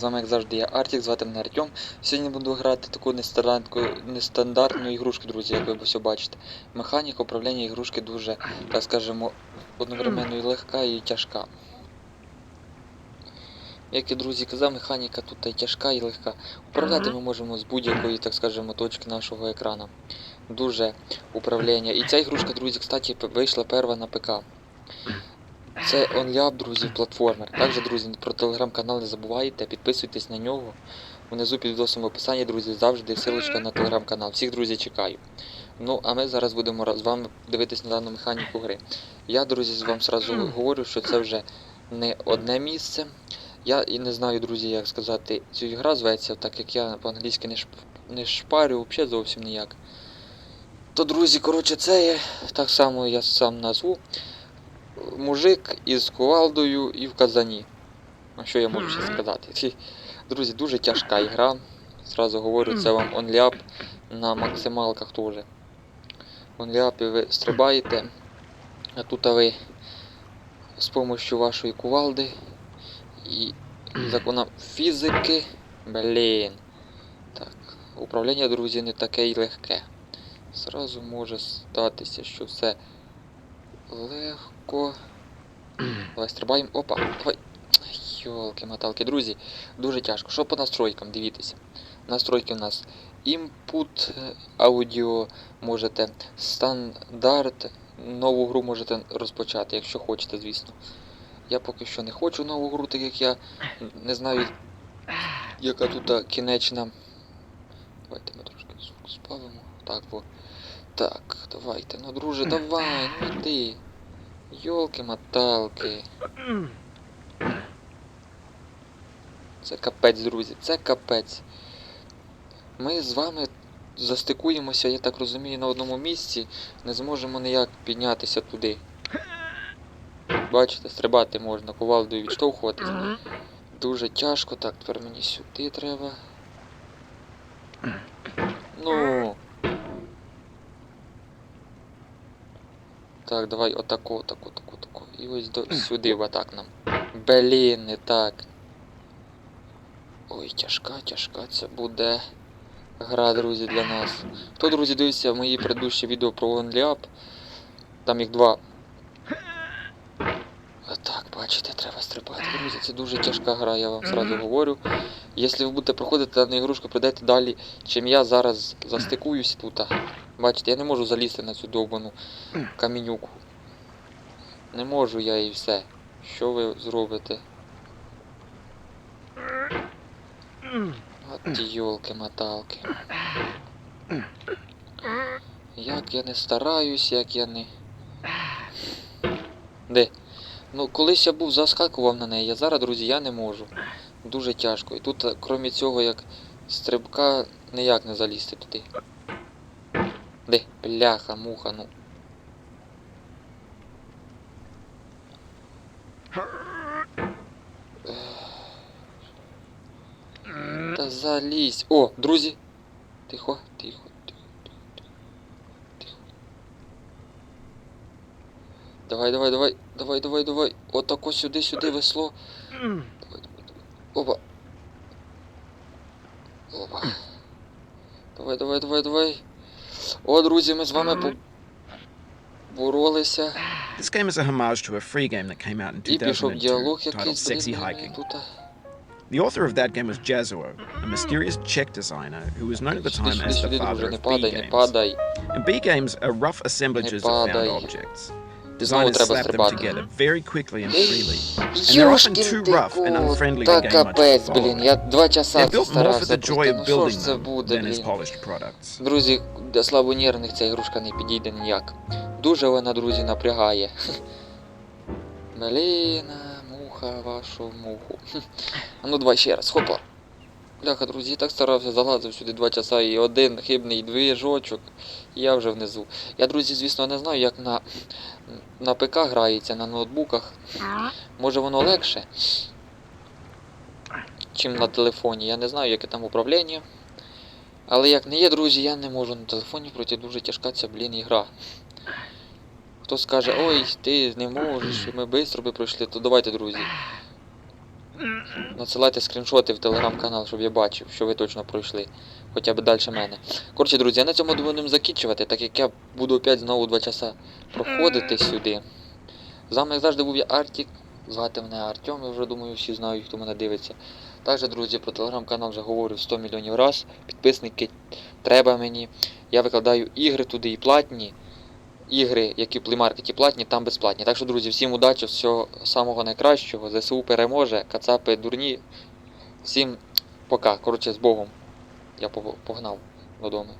З вами, як завжди, я Артік, звати мене Артем. Сьогодні буду грати таку нестандартну, нестандартну ігрушку, друзі, як ви все бачите. Механіка управління ігрушки дуже, так скажемо, одновременно і легка і тяжка. Як і друзі казав, механіка тут і тяжка і легка. Управляти ми можемо з будь-якої, так скажемо, точки нашого екрану. Дуже управління. І ця ігрушка, друзі, кстати, вийшла перша на ПК. Це OnlyUp, друзі, платформер. Також, друзі, про телеграм-канал не забувайте, підписуйтесь на нього. Внизу під відосом в описанні, друзі, завжди ссылочка на телеграм-канал. Всіх, друзі, чекаю. Ну, а ми зараз будемо з вами дивитись на дану механіку гри. Я, друзі, вам сразу говорю, що це вже не одне місце. Я і не знаю, друзі, як сказати, цю ігра зветься, так як я по-англійськи не, шп... не шпарю взагалі зовсім ніяк. То, друзі, коротше, це є, так само я сам назву. Мужик із кувалдою і в казані. А що я можу ще сказати? Друзі, дуже тяжка ігра. Зразу говорю, це вам OnlyUp на максималках теж. OnlyUp ви стрибаєте, а тут ви з допомогою вашої кувалди і законам фізики. Блін. Так, управління, друзі, не таке й легке. Зразу може статися, що все легко. Давай стрибаємо. Опа, давай. Йолки моталки, друзі, дуже тяжко. Що по настройкам? Дивіться. Настройки у нас input е, аудіо можете, стандарт, нову гру можете розпочати, якщо хочете, звісно. Я поки що не хочу нову гру, так як я не знаю, яка тут кінечна. Давайте ми трошки звук спалимо. Так, бо. Так, давайте. Ну, друже, давай, ну йди. Йолки-моталки. Це капець, друзі, це капець. Ми з вами застикуємося, я так розумію, на одному місці, не зможемо ніяк піднятися туди. Бачите, стрибати можна, кувалдою відштовхуватися. Дуже тяжко. Так, тепер мені сюди треба. Ну. Так, давай отако, отако, отако, отако. І ось до сюди, отак нам. Блін, не так. Ой, тяжка, тяжка це буде гра, друзі, для нас. Хто, друзі, дивився мої предыдущі відео про OnlyUp, там їх два. Так, бачите, треба стрибати, друзі, це дуже тяжка гра, я вам сразу говорю. Якщо ви будете проходити дану ігрушку, пройдете далі, чим я зараз застикуюсь тут. Бачите, я не можу залізти на цю довбану камінюку. Не можу я і все. Що ви зробите? От ті йолки-маталки. Як я не стараюсь, як я не. Де? Ну, колись я був заскакував на неї, а зараз, друзі, я не можу. Дуже тяжко. І тут, крім цього, як стрибка, ніяк не залізти туди. Де? Бляха, муха, ну. Та залізь. О, друзі. Тихо, тихо, тихо, тихо. Давай, давай, давай, давай, давай, давай. Отако сюди, сюди весло. Давай. Опа. Опа. Давай, давай, давай, давай. О, друзі, ми з вами боролися. This game is a homage to a free game that came out in 2002 titled Sexy Hiking. The author of that game was Jazuo, a mysterious Czech designer who was known at the time as the father of B games. And B games are rough assemblages of found objects. Знову треба стрибати. together very quickly and freely. And they're often Йошкін ти rough and кот, unfriendly to та капець, блін, я два часа They're built more for старався. the joy просто. of Ну що ж це буде, блін? Друзі, для слабонервних ця ігрушка не підійде ніяк. Дуже вона, друзі, напрягає. Блін, муха, вашу муху. А ну давай ще раз, хопа. Бляха, друзі, я так старався, залазив сюди два часа і один хибний движочок, і я вже внизу. Я, друзі, звісно, не знаю, як на, на ПК грається, на ноутбуках. Може воно легше, чим на телефоні. Я не знаю, яке там управління. Але як не є, друзі, я не можу на телефоні пройти дуже тяжка ця, блін, ігра. Хто скаже, ой, ти не можеш, ми швидко би пройшли, то давайте, друзі. Надсилайте скріншоти в телеграм-канал, щоб я бачив, що ви точно пройшли. Хоча б далі мене. Коротше, друзі, я на цьому будемо закінчувати, так як я буду опять знову 2 часа проходити сюди. З вами як завжди був я Артік. Звати мене Артем, я вже думаю, всі знають, хто мене дивиться. Також, друзі, про телеграм-канал вже говорив 100 мільйонів раз. Підписники треба мені. Я викладаю ігри туди і платні. Ігри, які в плеймаркеті платні, там безплатні. Так що, друзі, всім удачі, всього самого найкращого. ЗСУ переможе, кацапи дурні. Всім пока. Коротше, з Богом. Я погнав додому.